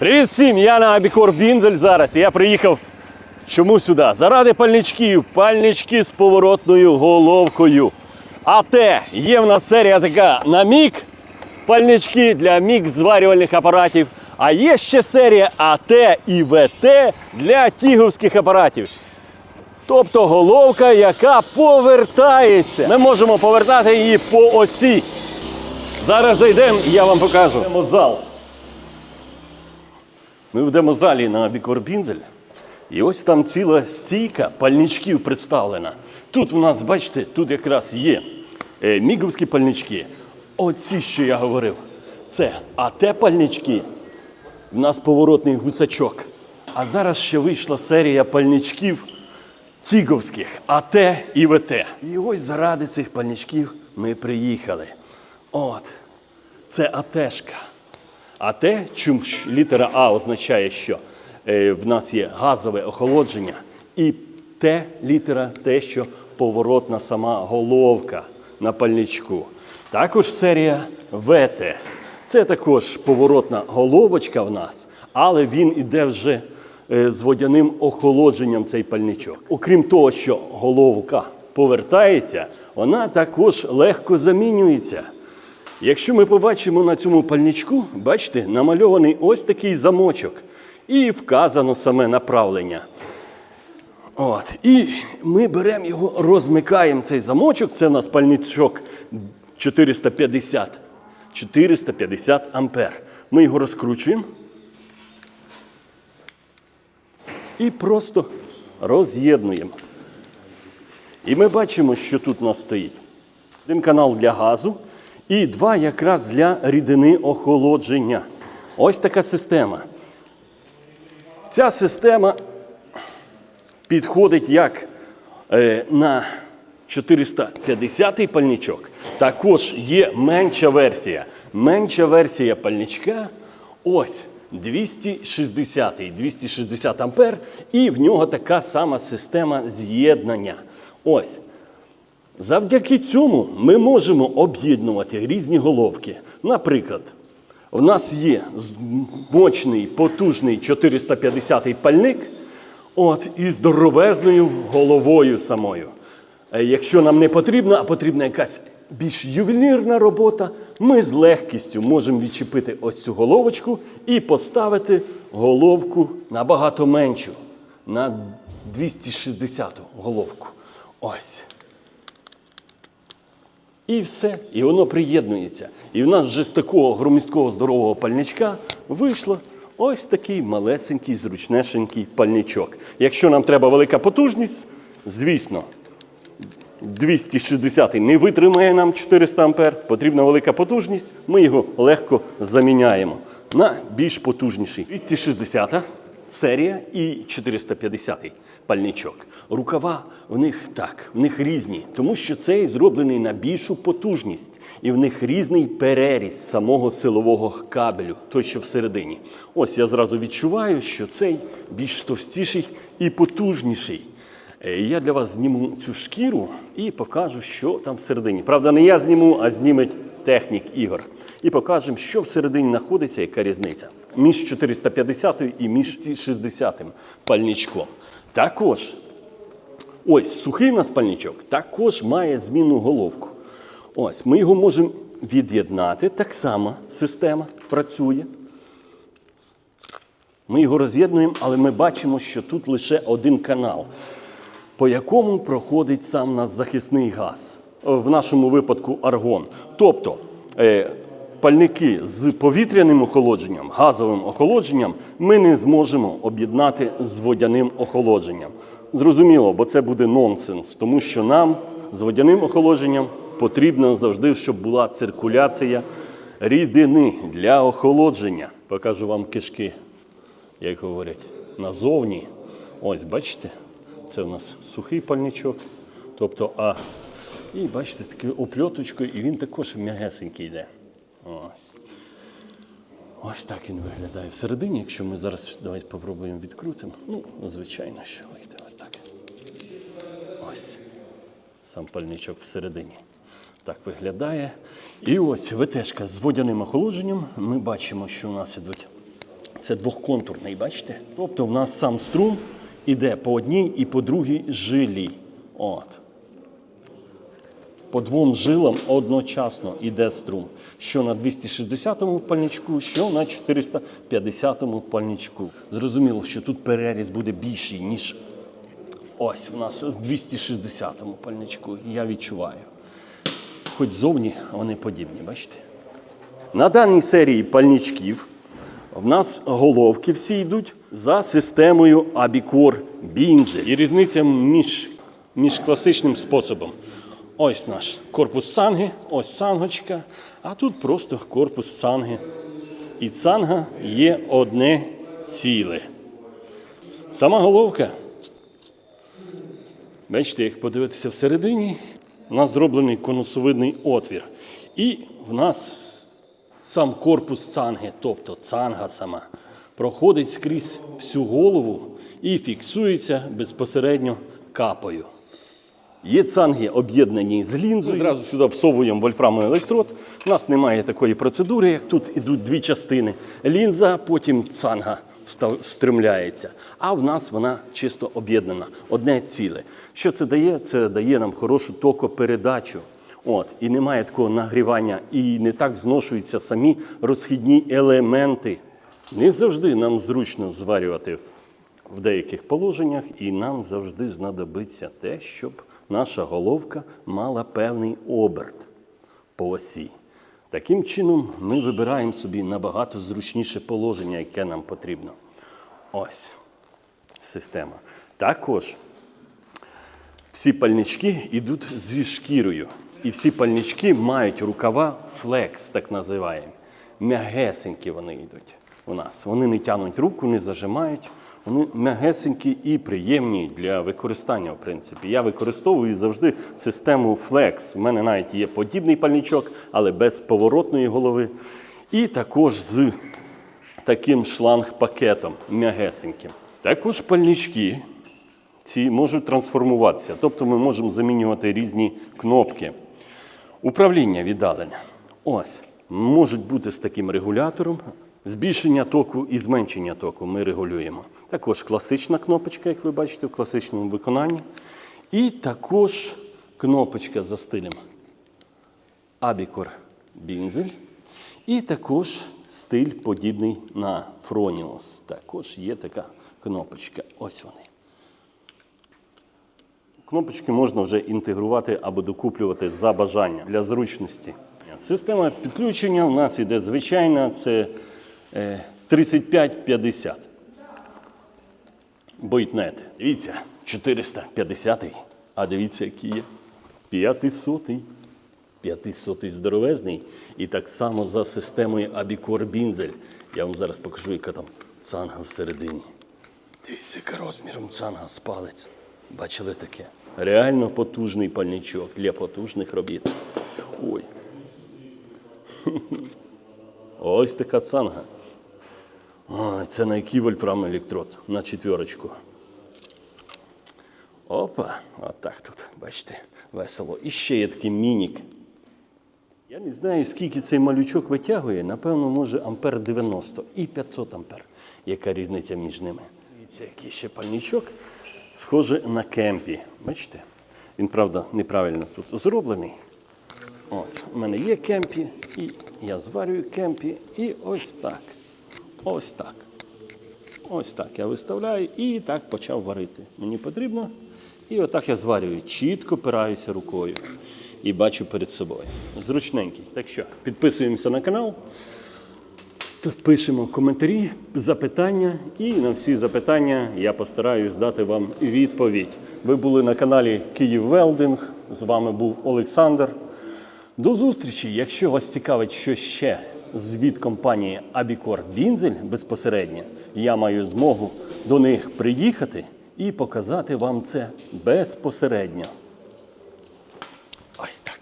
Привіт всім! Я на Абікор Бінзель зараз. Я приїхав чому сюди? Заради пальничків. Пальнички з поворотною головкою. А те є в нас серія така на мік. Пальнички для мік зварювальних апаратів. А є ще серія АТ і ВТ для тіговських апаратів. Тобто головка, яка повертається. Ми можемо повертати її по осі. Зараз зайдемо і я вам покажу. Зал. Ми в демозалі на Бікорбінзель. І ось там ціла стійка пальничків представлена. Тут в нас, бачите, тут якраз є е, міговські пальнички. Оці, що я говорив, це АТ пальнички. В нас поворотний гусачок. А зараз ще вийшла серія пальничків тіговських АТ і ВТ. І ось заради цих пальничків ми приїхали. От, це АТшка. А те, чим літера А означає, що е, в нас є газове охолодження, і Т літера те, що поворотна сама головка на пальничку. Також серія ВТ. Це також поворотна головочка в нас, але він іде вже е, з водяним охолодженням цей пальничок. Окрім того, що головка повертається, вона також легко замінюється. Якщо ми побачимо на цьому пальничку, бачите, намальований ось такий замочок. І вказано саме направлення. От. І ми беремо його, розмикаємо цей замочок. Це у нас пальничок 450. 450 ампер. Ми його розкручуємо. І просто роз'єднуємо. І ми бачимо, що тут у нас стоїть. Один канал для газу і два якраз для рідини охолодження. Ось така система. Ця система підходить як е, на 450-й пальничок. Також є менша версія. Менша версія пальничка. Ось 260 260 ампер, і в нього така сама система з'єднання. Ось. Завдяки цьому ми можемо об'єднувати різні головки. Наприклад, в нас є мощний, потужний 450-й пальник от, із здоровезною головою самою. Е, Якщо нам не потрібно, а потрібна якась більш ювелірна робота, ми з легкістю можемо відчепити ось цю головочку і поставити головку набагато меншу, на 260-ту головку. Ось. І все, і воно приєднується. І в нас вже з такого громісткого здорового пальничка вийшло ось такий малесенький, зручнешенький пальничок. Якщо нам треба велика потужність, звісно, 260 не витримає нам 400 ампер, потрібна велика потужність, ми його легко заміняємо на більш потужніший. 260 серія і 450-й пальничок. Рукава в них так, в них різні, тому що цей зроблений на більшу потужність, і в них різний переріз самого силового кабелю, той, що всередині. Ось я зразу відчуваю, що цей більш товстіший і потужніший. Е, Я для вас зніму цю шкіру і покажу, що там всередині. Правда, не я зніму, а зніметь технік Ігор. І покажемо, що всередині знаходиться, яка різниця між 450 і між 60 пальничком. Також, ось сухий у нас пальничок також має змінну головку. Ось, ми його можемо від'єднати. Так само система працює. Ми його роз'єднуємо, але ми бачимо, що тут лише один канал, по якому проходить сам наш захисний газ, в нашому випадку аргон. Тобто е, пальники з повітряним охолодженням, газовим охолодженням ми не зможемо об'єднати з водяним охолодженням. Зрозуміло, бо це буде нонсенс, тому що нам з водяним охолодженням потрібно завжди, щоб була циркуляція рідини для охолодження. Покажу вам кишки як говорять, назовні. Ось, бачите, це у нас сухий пальничок. Тобто, а і бачите, такою опльоточкою, і він також м'ягесенький йде. Ось. Ось так він виглядає всередині. Якщо ми зараз давайте попробуємо відкрутимо. Ну, звичайно, що вийде отак. Ось. Сам пальничок всередині. Так виглядає. І ось ВТшка з водяним охолодженням. Ми бачимо, що у нас ідуть Це двохконтурний, бачите? Тобто в нас сам струм іде по одній і по другій жилі. От. По двом жилам одночасно йде струм. Що на 260-му пальничку, що на 450-му пальничку. Зрозуміло, що тут переріз буде більший, ніж ось у нас в 260-му пальничку. Я відчуваю. Хоч зовні вони подібні, бачите? На даній серії пальничків в нас головки всі йдуть за системою Abicor Binzel. І різниця між, між класичним способом. Ось наш корпус цанги, ось цангочка, а тут просто корпус цанги. І цанга є одне ціле. Сама головка Бачите, як подивитися всередині, у нас зроблений конусовидний отвір. І в нас сам корпус цанги, тобто цанга сама, проходить скрізь всю голову і фіксується безпосередньо капою. Є цанги об'єднані з лінзою. Зразу сюди всовуємо вольфрамовий електрод. У нас немає такої процедури, як тут ідуть дві частини. Лінза, потім цанга встав- А в нас вона чисто об'єднана, одне ціле. Що це дає? Це дає нам хорошу токопередачу. От, і немає такого нагрівання, і не так зношуються самі розхідні елементи. Не завжди нам зручно зварювати в деяких положеннях, і нам завжди знадобиться те, щоб наша головка мала певний оберт по осі. Таким чином, ми вибираємо собі набагато зручніше положення, яке нам потрібно. Ось система. Також всі пальнички йдуть зі шкірою. І всі пальнички мають рукава флекс, так називаємо. М'ягесенькі вони йдуть у нас. Вони не тянуть руку, не зажимають. Вони м'ягесенькі і приємні для використання, в принципі. Я використовую завжди систему Flex. У мене навіть є подібний пальничок, але без поворотної голови. І також з таким шланг-пакетом м'ягесеньким. Також пальнички ці можуть трансформуватися. Тобто ми можемо замінювати різні кнопки. Управління віддалення. Ось. Можуть бути з таким регулятором. Збільшення току і зменшення току ми регулюємо. Також класична кнопочка, як ви бачите, в класичному виконанні. І також кнопочка за стилем Abicor Binzel. І також стиль подібний на Fronius. Також є така кнопочка. Ось вони. Кнопочки можна вже інтегрувати або докуплювати за бажанням для зручності. Система підключення у нас іде звичайна, це 3550. Бойтнет. Дивіться, 450-й. а дивіться, який є. 500 500 здоровезний. І так само за системою Abicor Binzel. Я вам зараз покажу, яка там цанга всередині. Дивіться, яка розміром цанга з палець. Бачили таке? Реально потужний пальничок для потужних робіт. Ой. Ось така цанга. Це на який вольфрам електрод? На четверочку. Опа, отак тут, бачите, весело. І ще є такий мінік. Я не знаю, скільки цей малючок витягує. Напевно, може ампер 90 і 500 ампер. Яка різниця між ними? Дивіться, який ще пальничок. Схоже на кемпі. Бачите? Він, правда, неправильно тут зроблений. От, у мене є кемпі, і я зварюю кемпі. І ось так. Ось так. Ось так я виставляю і так почав варити. Мені потрібно. І отак я зварюю. Чітко опираюся рукою. І бачу перед собою. Зручненький. Так що, підписуємося на канал. Пишемо коментарі, запитання, і на всі запитання я постараюсь дати вам відповідь. Ви були на каналі Київ Велдинг. З вами був Олександр. До зустрічі! Якщо вас цікавить що ще звіт компанії Abicor Бінзель безпосередньо, я маю змогу до них приїхати і показати вам це безпосередньо. Ось так.